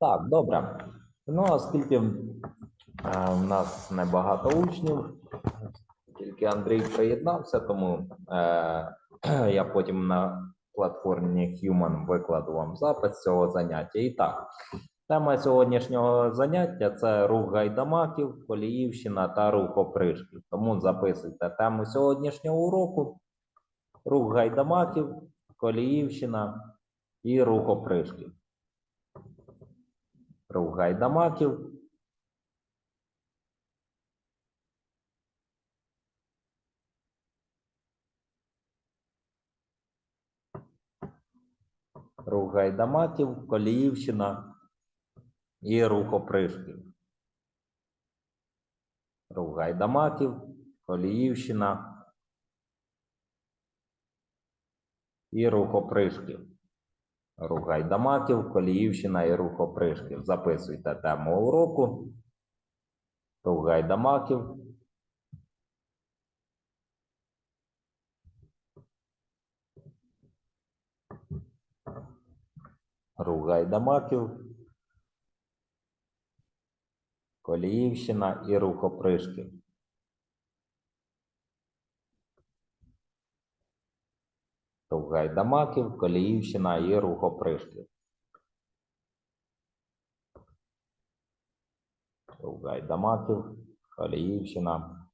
Так, добре. Ну, оскільки е, в нас небагато учнів, тільки Андрій приєднався, тому е, я потім на платформі Human викладу вам запис цього заняття. І так, тема сьогоднішнього заняття це рух гайдамаків, Коліївщина та рух опришків. Тому записуйте тему сьогоднішнього уроку: рух гайдамаків, Коліївщина і рух опришків. Рух гайдамаків. Рух гайдамаків, Коліївщина і рух опришків. Рух гайдамаків, Коліївщина і рух опришків. Рух гайдамаків, Коліївщина і рух опришків. Записуйте тему уроку. Рух гайдамаків. Рух гайдамаків. Коліївщина і рух опришків. Рух гайдамаків, Коліївщина і рух опришків. Рух гайдамаків, Коліївщина.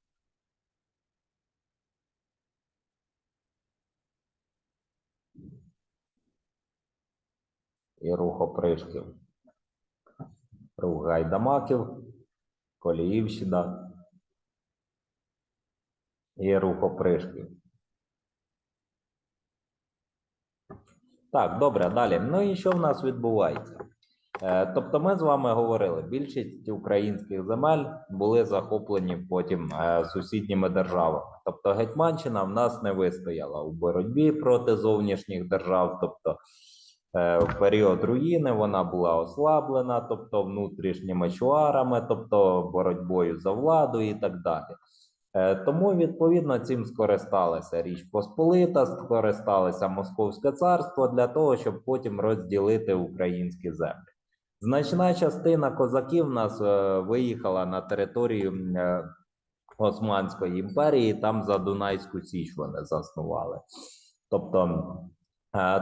І рух опришків. Рух гайдамаків, Коліївщина. І рух опришків. Так, добре, далі. Ну і що в нас відбувається? Е, Тобто, ми з вами говорили, більшість українських земель були захоплені потім е, сусідніми державами. Тобто, Гетьманщина в нас не вистояла у боротьбі проти зовнішніх держав. Тобто, е, в період руїни вона була ослаблена, тобто внутрішніми чуарами, тобто боротьбою за владу і так далі. Е, Тому відповідно цим скористалася Річ Посполита, скористалося Московське царство для того, щоб потім розділити українські землі. Значна частина козаків нас е, виїхала на територію е, Османської імперії, там за Дунайську Січ вони заснували. Тобто,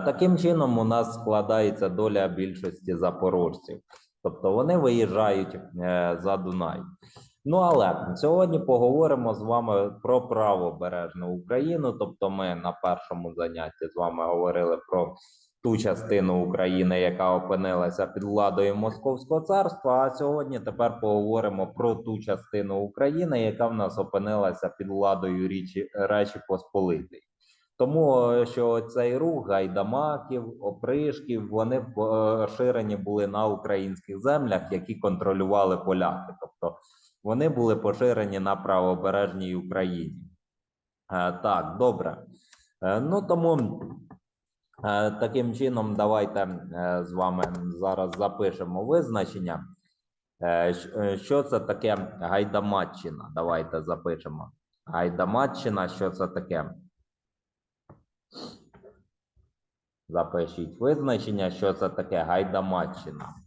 таким чином у нас складається доля більшості запорожців. Тобто вони виїжджають за Дунай. Ну але сьогодні поговоримо з вами про правобережну Україну. Тобто, ми на першому занятті з вами говорили про ту частину України, яка опинилася під владою Московського царства. А сьогодні тепер поговоримо про ту частину України, яка в нас опинилася під владою Річі Речі Посполитої. Тому е, що цей рух гайдамаків, опришків, вони поширені були на українських землях, які контролювали поляки. Тобто вони були поширені на правобережній Україні. Е, Так, добре. Е, Ну тому е, таким чином давайте з вами зараз запишемо визначення. Що це таке Гайдамаччина? Давайте запишемо. Гайдамаччина, що це таке? Запишіть визначення, що це таке Гайдамаччина.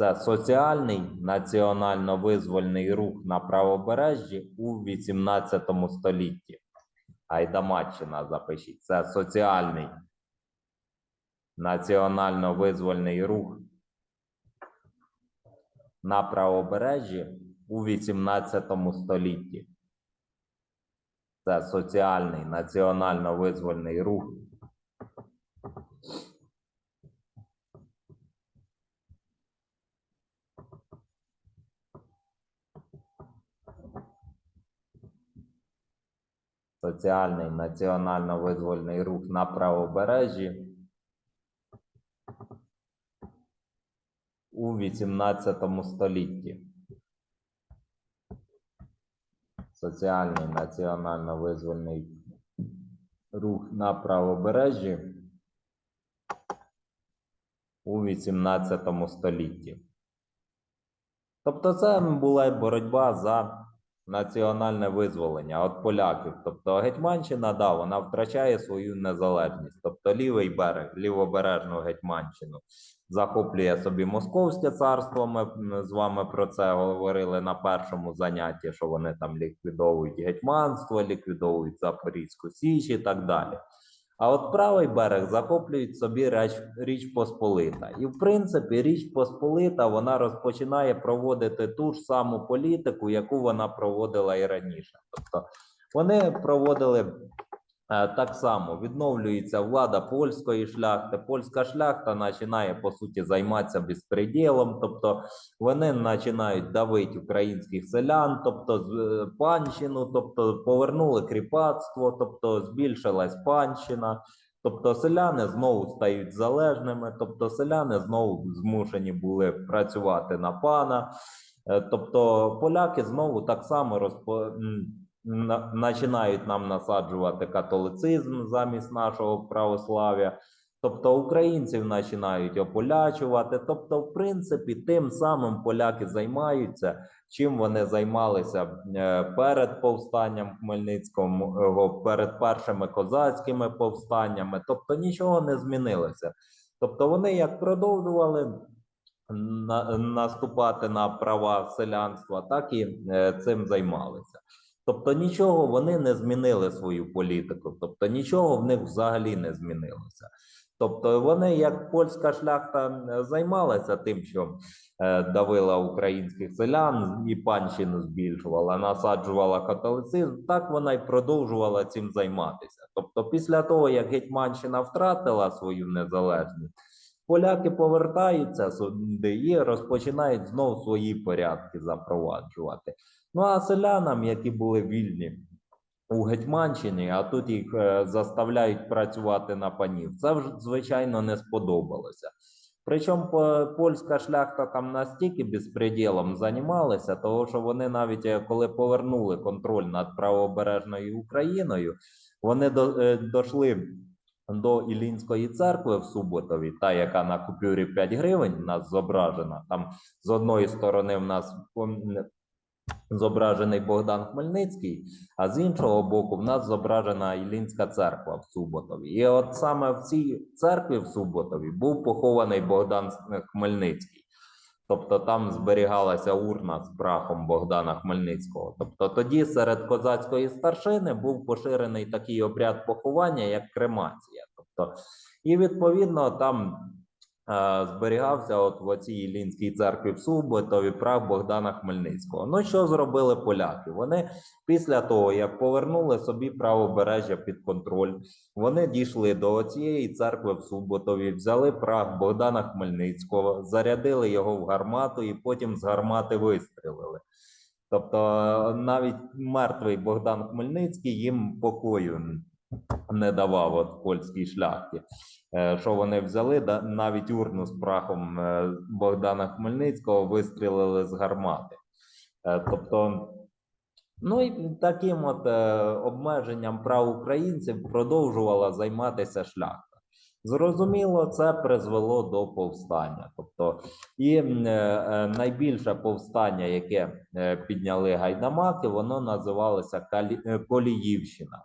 Це соціальний національно-визвольний рух на правобережжі у 18 столітті. Гайдамаччина запишіть. Це соціальний національно-визвольний рух на правобережжі у 18 столітті. Це соціальний національно-визвольний рух соціальний національно-визвольний рух на правобережжі у 18 столітті. Соціальний національно-визвольний рух на правобережжі у 18 столітті. Тобто це була боротьба за національне визволення від поляків. Тобто Гетьманщина, да, вона втрачає свою незалежність. Тобто лівий берег, лівобережну Гетьманщину захоплює собі Московське царство. Ми з вами про це говорили на першому занятті, що вони там ліквідовують гетьманство, ліквідовують Запорізьку Січ і так далі. А от правий берег захоплюють собі Річ, Річ Посполита. І в принципі, Річ Посполита вона розпочинає проводити ту ж саму політику, яку вона проводила і раніше. Тобто вони проводили так само: відновлюється влада польської шляхти. Польська шляхта починає по суті займатися безпреділом, тобто вони починають давити українських селян, тобто е, панщину, тобто повернули кріпацтво, тобто збільшилась панщина. Тобто селяни знову стають залежними, тобто селяни знову змушені були працювати на пана. Е, Тобто поляки знову так само розпо... починають нам насаджувати католицизм замість нашого православ'я. Тобто українців починають ополячувати. Тобто, в принципі, тим самим поляки займаються, чим вони займалися е, перед повстанням Хмельницького, перед першими козацькими повстаннями. Тобто нічого не змінилося. Тобто вони як продовжували наступати на права селянства, так і е, цим займалися. Тобто нічого вони не змінили свою політику, тобто нічого в них взагалі не змінилося. Тобто вони, як польська шляхта, е, займалася тим, що е, давила українських селян і панщину збільшувала, насаджувала католицизм, так вона й продовжувала цим займатися. Тобто, після того, як Гетьманщина втратила свою незалежність, поляки повертаються сюди і розпочинають знову свої порядки запроваджувати. Ну а селянам, які були вільні у Гетьманщині, а тут їх е, заставляють працювати на панів, це звичайно не сподобалося. Причому польська шляхта там настільки безпреділом займалася, того що вони навіть е, коли повернули контроль над правобережною Україною, вони до, е, дошли до Іллінської церкви в Суботові, та яка на купюрі 5 гривень в нас зображена. Там з одної сторони в нас зображений Богдан Хмельницький, а з іншого боку, в нас зображена Іллінська церква в Суботові. І от саме в цій церкві в Суботові був похований Богдан Хмельницький. Тобто там зберігалася урна з прахом Богдана Хмельницького. Тобто тоді серед козацької старшини був поширений такий обряд поховання, як кремація. Тобто, і відповідно там зберігався от в оцій Іллінській церкві в Суботові прах Богдана Хмельницького. Ну що зробили поляки? Вони після того, як повернули собі правобережжя під контроль, вони дійшли до цієї церкви в Суботові, взяли прах Богдана Хмельницького, зарядили його в гармату і потім з гармати вистрілили. Тобто е, навіть мертвий Богдан Хмельницький їм покою не давав от польській шляхті. Е, Що вони взяли, навіть урну з прахом е, Богдана Хмельницького вистрілили з гармати. Е, Тобто, ну і таким от обмеженням прав українців продовжувала займатися шляхта. Зрозуміло, це призвело до повстання. Тобто, і найбільше повстання, яке підняли гайдамаки, воно називалося Коліївщина.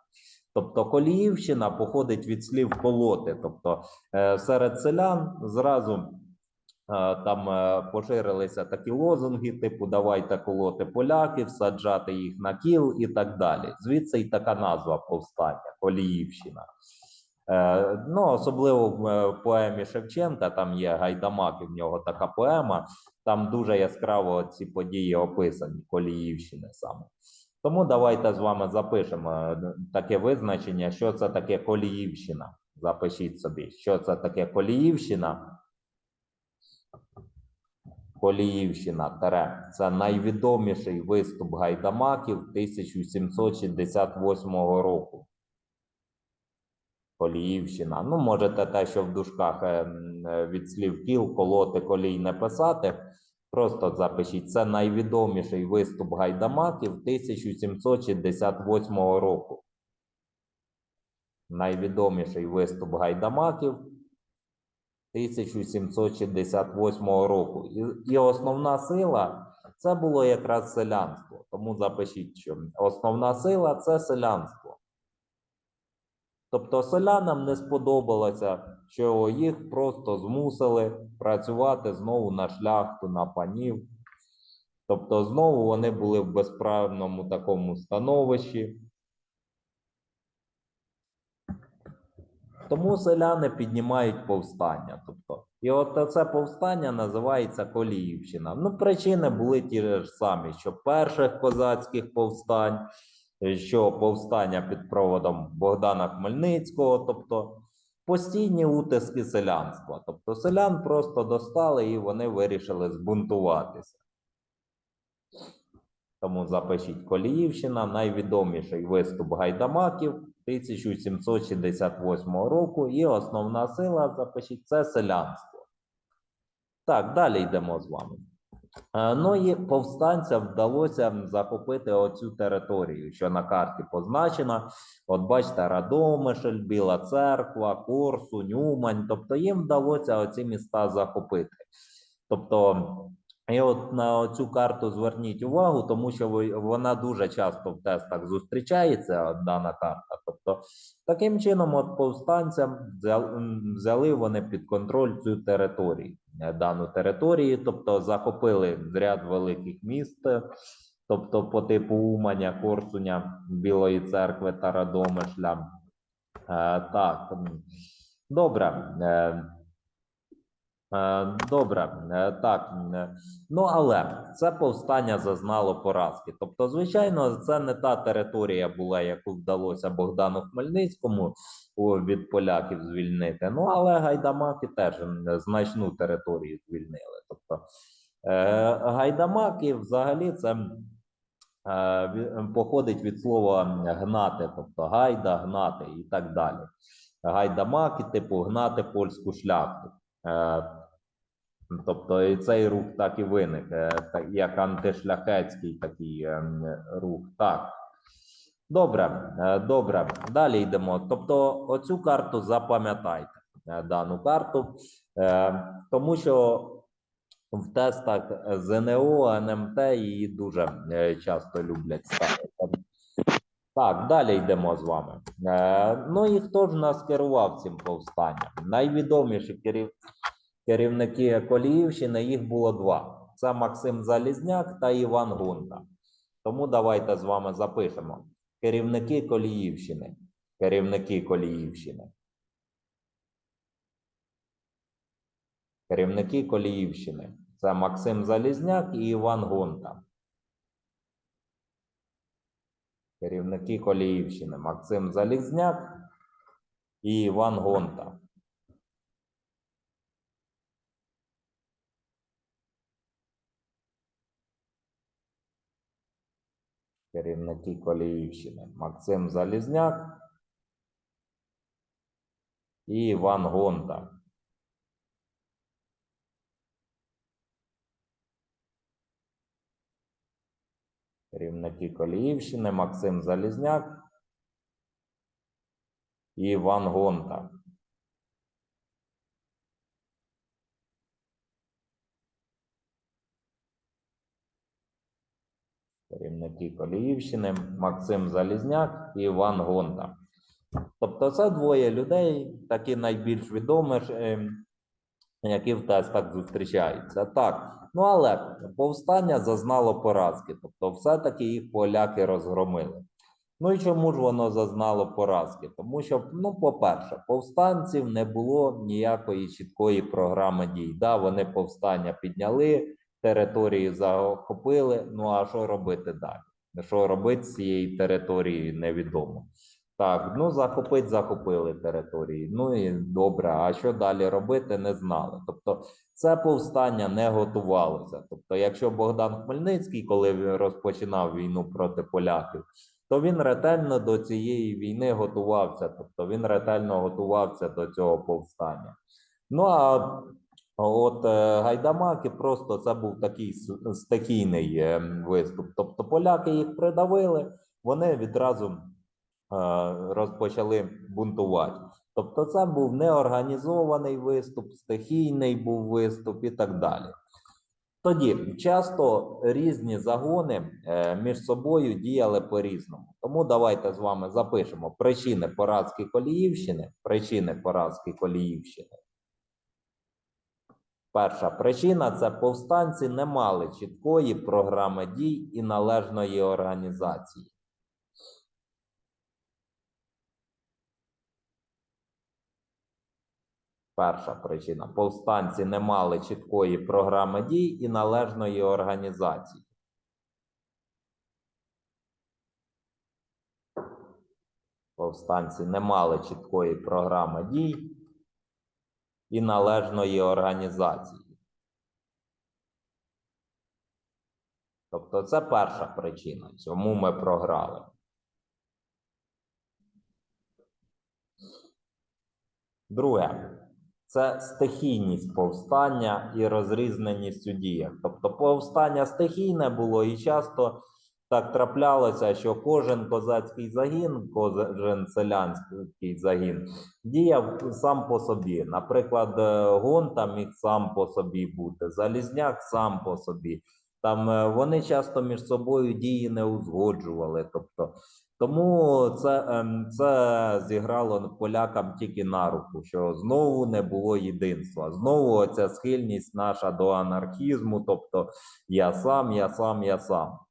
Тобто Коліївщина походить від слів колоти. Тобто е, серед селян зразу е, там е, поширилися такі лозунги, типу давайте колоти поляків, саджати їх на кіл і так далі. Звідси й така назва повстання Коліївщина. Ну, особливо в поемі Шевченка, там є Гайдамаки, в нього така поема. Там дуже яскраво ці події описані Коліївщини саме. Тому давайте з вами запишемо е, таке визначення, що це таке Коліївщина. Запишіть собі, що це таке Коліївщина. Коліївщина тере. Це найвідоміший виступ гайдамаків 1768 року. Коліївщина. Ну, можете те, що в дужках е, е, від слів кіл, колоти, колій не писати. Просто запишіть. Це найвідоміший виступ гайдамаків 1768 року. Найвідоміший виступ гайдамаків 1768 року. І, і основна сила це було якраз селянство. Тому запишіть, що основна сила це селянство. Тобто селянам не сподобалося, що їх просто змусили працювати знову на шляхту, на панів. Тобто, знову вони були в безправному такому становищі. Тому селяни піднімають повстання. Тобто, і от це повстання називається Коліївщина. Ну, причини були ті ж самі, що перших козацьких повстань, що повстання під проводом Богдана Хмельницького, тобто постійні утиски селянства. Тобто селян просто достали і вони вирішили збунтуватися. Тому запишіть Коліївщина, найвідоміший виступ гайдамаків 1768 року, і основна сила, запишіть, це селянство. Так, далі йдемо з вами. Е, Ну і повстанцям вдалося захопити оцю територію, що на карті позначена. От бачите, Радомишль, Біла Церква, Корсу, Нюмань. Тобто їм вдалося оці міста захопити. Тобто, і от на цю карту зверніть увагу, тому що вона дуже часто в тестах зустрічається, дана карта. Тобто, таким чином, от повстанцям взяли, вони під контроль цю територію, дану територію, тобто захопили ряд великих міст, е, тобто по типу Уманя, Корсуня, Білої церкви та Радомишля. Е, так, добре. Е, Добре, е, так. е, Ну але це повстання зазнало поразки. Тобто, звичайно, це не та територія була, яку вдалося Богдану Хмельницькому від поляків звільнити. Ну але гайдамаки теж значну територію звільнили. Тобто гайдамаки взагалі це походить від слова гнати, тобто гайда, гнати і так далі. Гайдамаки, типу, гнати польську шляхту. Тобто і цей рух так і виник, е, як антишляхетський такий е, рух. Так. Добре, е, добре. Далі йдемо. Тобто, оцю карту запам'ятайте, е, дану карту, тому що в тестах ЗНО, НМТ її дуже часто люблять ставити. Так, далі йдемо з вами. Ну і хто ж нас керував цим повстанням? Найвідоміші керів... керівники Коліївщини, їх було два: це Максим Залізняк та Іван Гунта. Тому давайте з вами запишемо. Керівники Коліївщини. Керівники Коліївщини. Керівники Коліївщини. Це Максим Залізняк і Іван Гунта. Керівники Коліївщини. Максим Залізняк і Іван Гонта. Керівники Коліївщини. Максим Залізняк і Іван Гонта. Керівники Коліївщини, Максим Залізняк і Іван Гонта. Керівники Коліївщини, Максим Залізняк і Іван Гонта. Тобто це двоє людей, такі найбільш відомі, ем, які в тестах зустрічаються. Так, ну але повстання зазнало поразки, тобто все-таки їх поляки розгромили. Ну і чому ж воно зазнало поразки? Тому що, ну, по-перше, повстанців не було ніякої чіткої програми дій. Да, вони повстання підняли, території захопили. Ну а що робити далі? Що робити з цією територією, невідомо. Так, ну захопить, захопили території. Ну і добре, а що далі робити, не знали. Тобто, це повстання не готувалося. Тобто, якщо Богдан Хмельницький, коли розпочинав війну проти поляків, то він ретельно до цієї війни готувався. Тобто він ретельно готувався до цього повстання. Ну а от е, гайдамаки просто це був такий стихійний е, виступ. Тобто поляки їх придавили, вони відразу е, розпочали бунтувати. Тобто, це був неорганізований виступ, стихійний був виступ і так далі. Тоді часто різні загони між собою діяли по-різному. Тому давайте з вами запишемо причини поразки Коліївщини. Причини поразки Коліївщини. Перша причина це повстанці не мали чіткої програми дій і належної організації. Перша причина. Повстанці не мали чіткої програми дій і належної організації. Повстанці не мали чіткої програми дій і належної організації. Тобто це перша причина, чому ми програли. Друге, це стихійність повстання і розрізненість у діях. Тобто повстання стихійне було і часто так траплялося, що кожен козацький загін, кожен селянський загін діяв сам по собі. Наприклад, е, Гонта міг сам по собі бути, Залізняк сам по собі. Там е, вони часто між собою дії не узгоджували. Тобто, тому це, ем, це зіграло полякам тільки на руку, що знову не було єдинства. Знову ця схильність наша до анархізму, тобто я сам, я сам, я сам.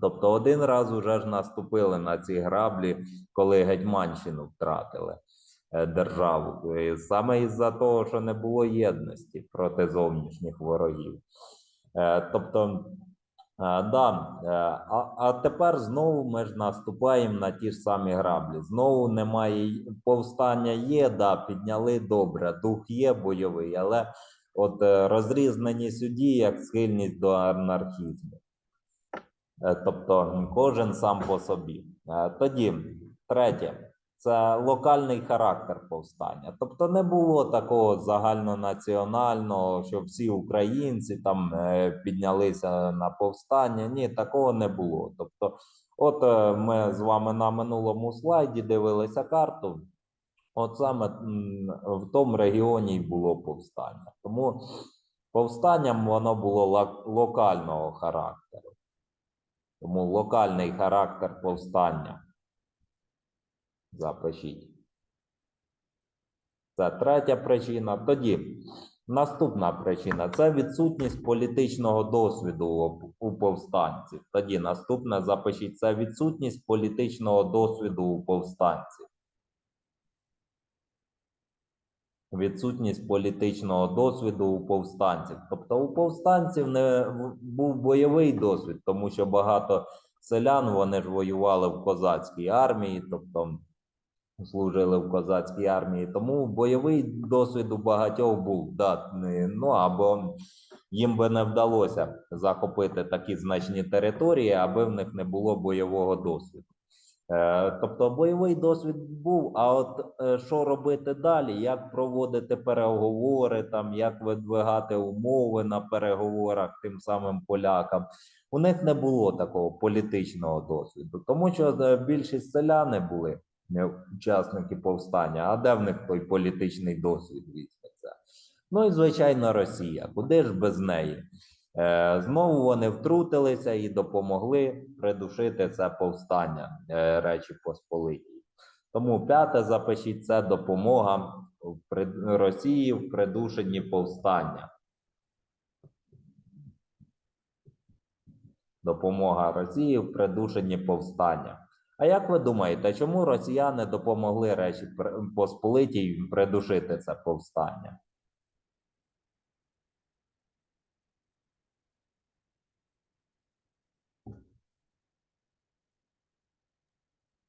Тобто один раз уже ж наступили на ці граблі, коли Гетьманщину втратили е, державу. Саме із-за того, що не було єдності проти зовнішніх ворогів. Е, Тобто, е, да, а, а тепер знову ми ж наступаємо на ті ж самі граблі. Знову немає повстання є, да, підняли добре, дух є бойовий, але от розрізненість у діях, схильність до анархізму. Е, Тобто кожен сам по собі. Е, Тоді, третє, це локальний характер повстання. Тобто не було такого загальнонаціонального, що всі українці там е, піднялися на повстання. Ні, такого не було. Тобто, от ми з вами на минулому слайді дивилися карту. От саме в тому регіоні й було повстання. Тому повстанням воно було локального характеру. Тому локальний характер повстання. Запишіть. Це третя причина. Тоді наступна причина це відсутність політичного досвіду у- повстанців. Тоді наступне запишіть це відсутність політичного досвіду у повстанців. Відсутність політичного досвіду у повстанців. Тобто у повстанців не був бойовий досвід, тому що багато селян вони ж воювали в козацькій армії, тобто служили в козацькій армії. Тому бойовий досвід у багатьох був да, не- ну або їм би не вдалося захопити такі значні території, аби в них не було бойового досвіду. Е, Тобто бойовий досвід був, а от е, що робити далі, як проводити переговори, там, як видвигати умови на переговорах тим самим полякам, у них не було такого політичного досвіду, тому що е, більшість селяни були е, учасники повстання, а де в них той політичний досвід візьметься? Ну і звичайно, Росія. Куди ж без неї? Е, Знову вони втрутилися і допомогли придушити це повстання е, Речі Посполитій. Тому п'яте запишіть це допомога Росії в придушенні повстання. Допомога Росії в придушенні повстання. А як ви думаєте, чому росіяни допомогли Речі Посполитій придушити це повстання?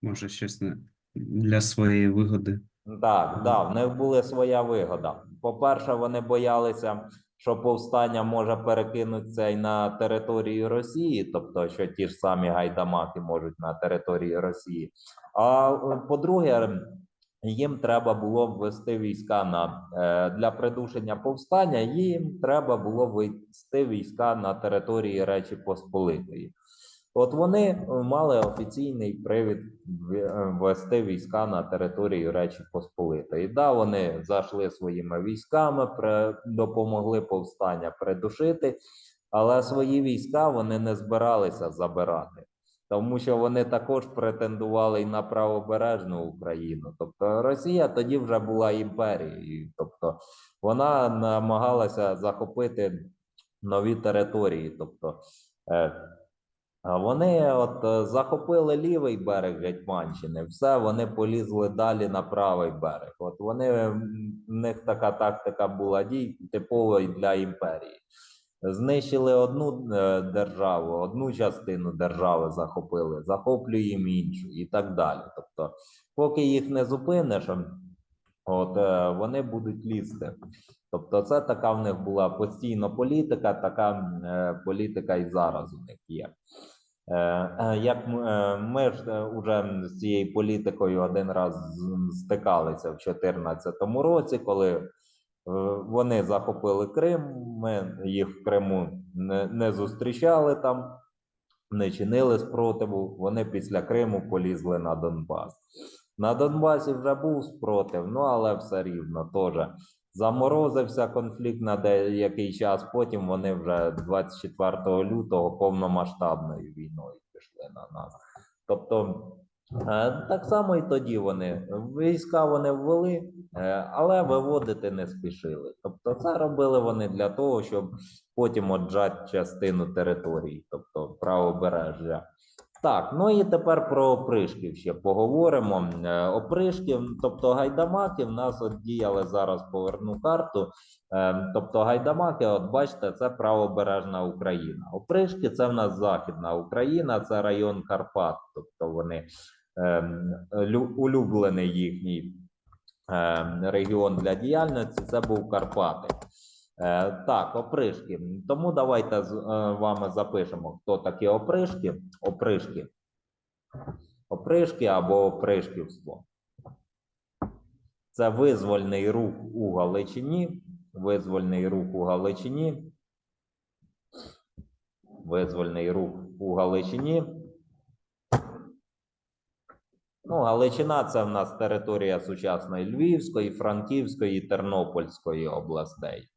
Може, щось не- для своєї вигоди. Так, да, в них була своя вигода. По-перше, вони боялися, що повстання може перекинутися і на територію Росії, тобто, що ті ж самі гайдамаки можуть на території Росії. А е, по-друге, їм треба було ввести війська на е, для придушення повстання. Їм треба було ввести війська на території Речі Посполитої. От вони е, мали офіційний привід е, ввести війська на територію Речі Посполитої. Да, вони зайшли своїми військами, допомогли повстання придушити. але свої війська вони не збиралися забирати, тому що вони також претендували і на правобережну Україну. Тобто Росія тоді вже була імперією, тобто вона намагалася захопити нові території. Тобто е, вони от е, захопили лівий берег Гетьманщини, все, вони полізли далі на правий берег. От вони в них така тактика була дій типова для імперії. Знищили одну е, державу, одну частину держави захопили, захоплюємо іншу і так далі. Тобто, поки їх не зупиниш, от е, вони будуть лізти. Тобто, це така в них була постійно політика, така е, політика і зараз у них є. Е, Як ми ж вже з цією політикою один раз стикалися в 2014 році, коли вони захопили Крим, ми їх в Криму не зустрічали там, не чинили спротиву. Вони після Криму полізли на Донбас. На Донбасі вже був спротив, ну але все рівно теж заморозився конфлікт на деякий час. Потім вони вже 24 лютого повномасштабною війною пішли на нас. Тобто е, так само і тоді вони війська вони ввели, е, але виводити не спішили. Тобто, це робили вони для того, щоб потім отжати частину території, тобто правобережжя. Так, ну і тепер про опришків ще поговоримо. Е, Опришків, тобто гайдамаки, в нас от діяли зараз поверну карту. Е, Тобто гайдамаки, от бачите, це правобережна Україна. Опришки це в нас Західна Україна, це район Карпат. Тобто вони ем, улюблений їхній регіон для діяльності. Це був Карпати. Е, Так, опришки. Тому давайте з е, вами запишемо, хто такі опришки. Опришки. Опришки або опришківство. Це визвольний рух у Галичині. Визвольний рух у Галичині. Визвольний рух у Галичині. Ну, Галичина це в нас територія сучасної Львівської, Франківської і Тернопільської областей.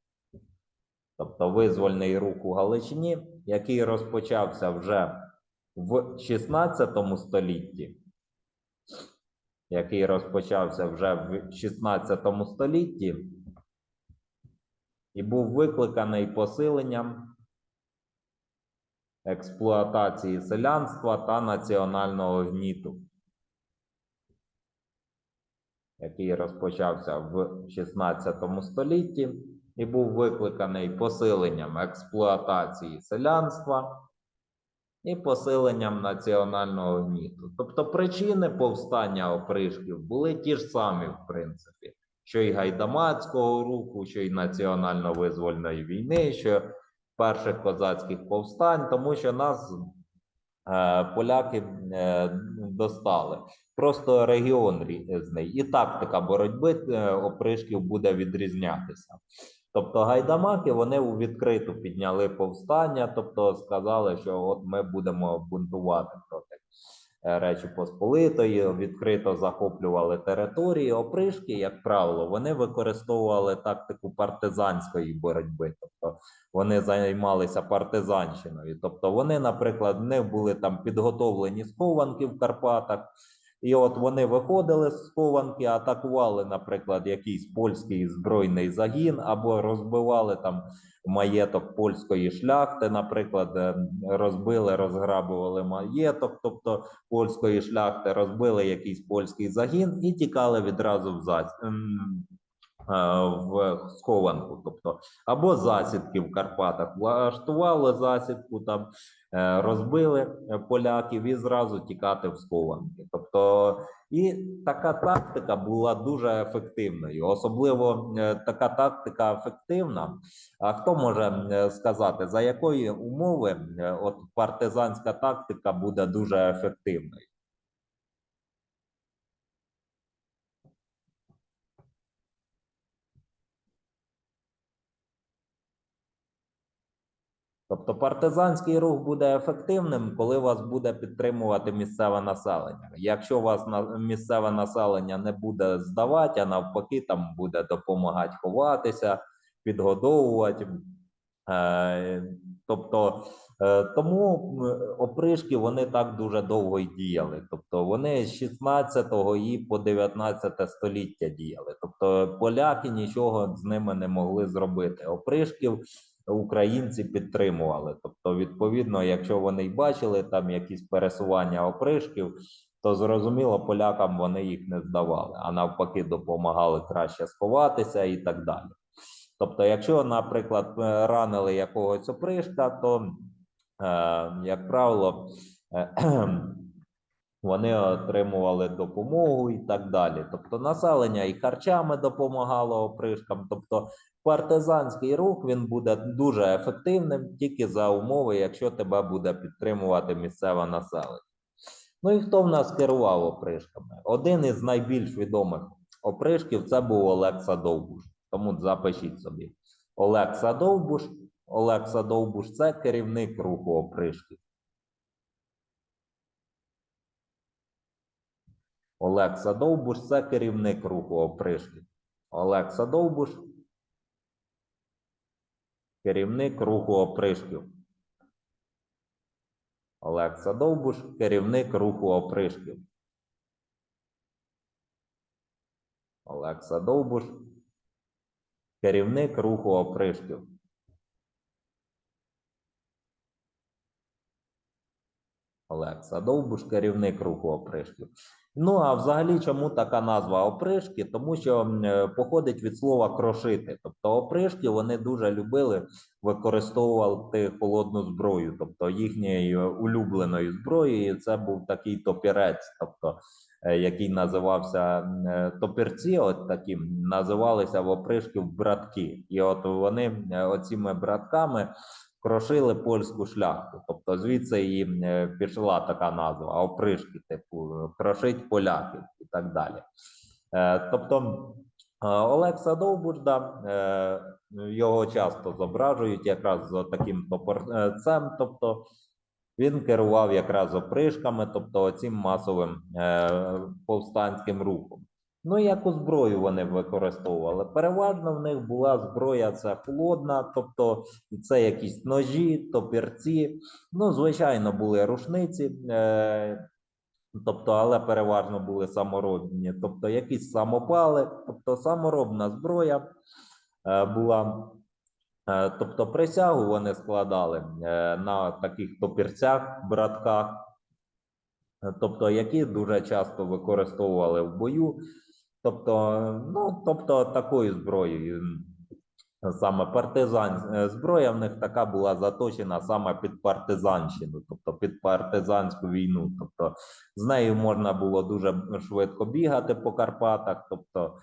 Тобто визвольний рух у Галичині, який розпочався вже в 16 столітті, який розпочався вже в 16 столітті і був викликаний посиленням експлуатації селянства та національного гніту, який розпочався в 16 столітті і був викликаний посиленням експлуатації селянства і посиленням національного гніту. Тобто причини повстання опришків були ті ж самі, в принципі, що й гайдамацького руху, що й національно-визвольної війни, що перших козацьких повстань, тому що нас е, поляки е, достали. Просто регіон різний і тактика боротьби е, опришків буде відрізнятися. Тобто гайдамаки вони у відкриту підняли повстання, тобто сказали, що от ми будемо бунтувати проти е, Речі Посполитої, відкрито захоплювали території. Опришки, як правило, вони використовували тактику партизанської боротьби, тобто вони займалися партизанщиною. Тобто, вони, наприклад, них були там підготовлені схованки в Карпатах. І от вони виходили з схованки, атакували, наприклад, якийсь польський збройний загін, або розбивали там маєток польської шляхти, наприклад, е, розбили, розграбували маєток, тобто польської шляхти, розбили якийсь польський загін і тікали відразу в зас... ем, е, в схованку. Тобто, або засідки в Карпатах влаштували засідку там розбили е, поляків і зразу тікати в схованки. Тобто, і така тактика була дуже ефективною. Особливо е, така тактика ефективна. А хто може е, сказати, за якої умови е, от партизанська тактика буде дуже ефективною? Тобто партизанський рух буде ефективним, коли вас буде підтримувати місцеве населення. Якщо вас місцеве населення не буде здавати, а навпаки, там буде допомагати ховатися, підгодовувати, е, Тобто е, тому опришки вони так дуже довго й діяли. Тобто вони з 16 і по 19 століття діяли. Тобто поляки нічого з ними не могли зробити. Опришків українці підтримували. Тобто, відповідно, якщо вони й бачили там якісь пересування опришків, то зрозуміло, полякам вони їх не здавали, а навпаки, допомагали краще сховатися і так далі. Тобто, якщо, наприклад, ранили якогось опришка, то, е, як правило, вони отримували допомогу і так далі. Тобто, населення і харчами допомагало опришкам. Тобто, партизанський рух він буде дуже ефективним тільки за умови, якщо тебе буде підтримувати місцеве населення. Ну і хто в нас керував опришками? Один із найбільш відомих опришків це був Олекса Довбуш. Тому запишіть собі. Олекса Довбуш. Олекса Довбуш це керівник руху опришків. Олекса Довбуш це керівник руху опришків. Олекса Довбуш. Керівник руху опришків. Олекса Довбуш, керівник руху опришків. Олекса Довбуш, керівник руху опришків. Олекса Довбуш, керівник руху опришків. Ну а взагалі, чому така назва опришки? Тому що е, походить від слова крошити. Тобто опришки вони дуже любили використовувати холодну зброю, тобто їхньою улюбленою зброєю це був такий топірець, тобто е, який називався е, топірці, от такі називалися в опришків братки. І от вони оціми братками крошили польську шляхту. Тобто звідси і е, пішла така назва опришки, типу крошить поляків і так далі. Е, Тобто е, Олекса Довбужда, його часто зображують якраз з таким топорцем, тобто він керував якраз опришками, тобто цим масовим повстанським рухом. Ну, яку зброю вони використовували? Переважно в них була зброя це холодна, тобто це якісь ножі, топірці. Ну, звичайно, були рушниці, е, тобто, але переважно були саморобні, тобто якісь самопали, тобто саморобна зброя е, була. Е, Тобто присягу вони складали е, на таких топірцях, братках, тобто які дуже часто використовували в бою. Тобто, ну, тобто такою зброєю, саме партизан, е, зброя в них така була заточена саме під партизанщину, тобто під партизанську війну. Тобто з нею можна було дуже швидко бігати по Карпатах, тобто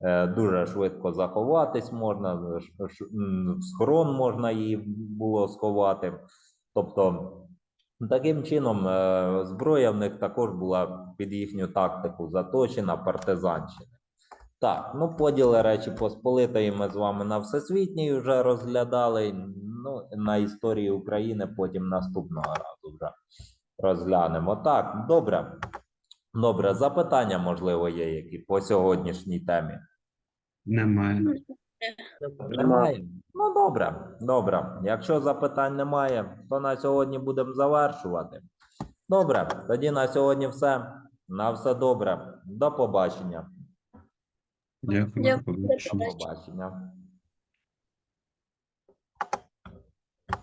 е, дуже швидко заховатись можна, в схорон можна її було сховати. Тобто Таким чином, е, зброя в них також була під їхню тактику заточена партизанщини. Так, ну поділи Речі Посполитої ми з вами на всесвітній вже розглядали. Ну, на історії України потім наступного разу вже розглянемо. Так, добре. Добре, запитання, можливо, є які по сьогоднішній темі. Немає. Немає. Ну, добре, добре. Якщо запитань немає, то на сьогодні будемо завершувати. Добре, тоді на сьогодні все. На все добре. До побачення. Дякую. До побачення.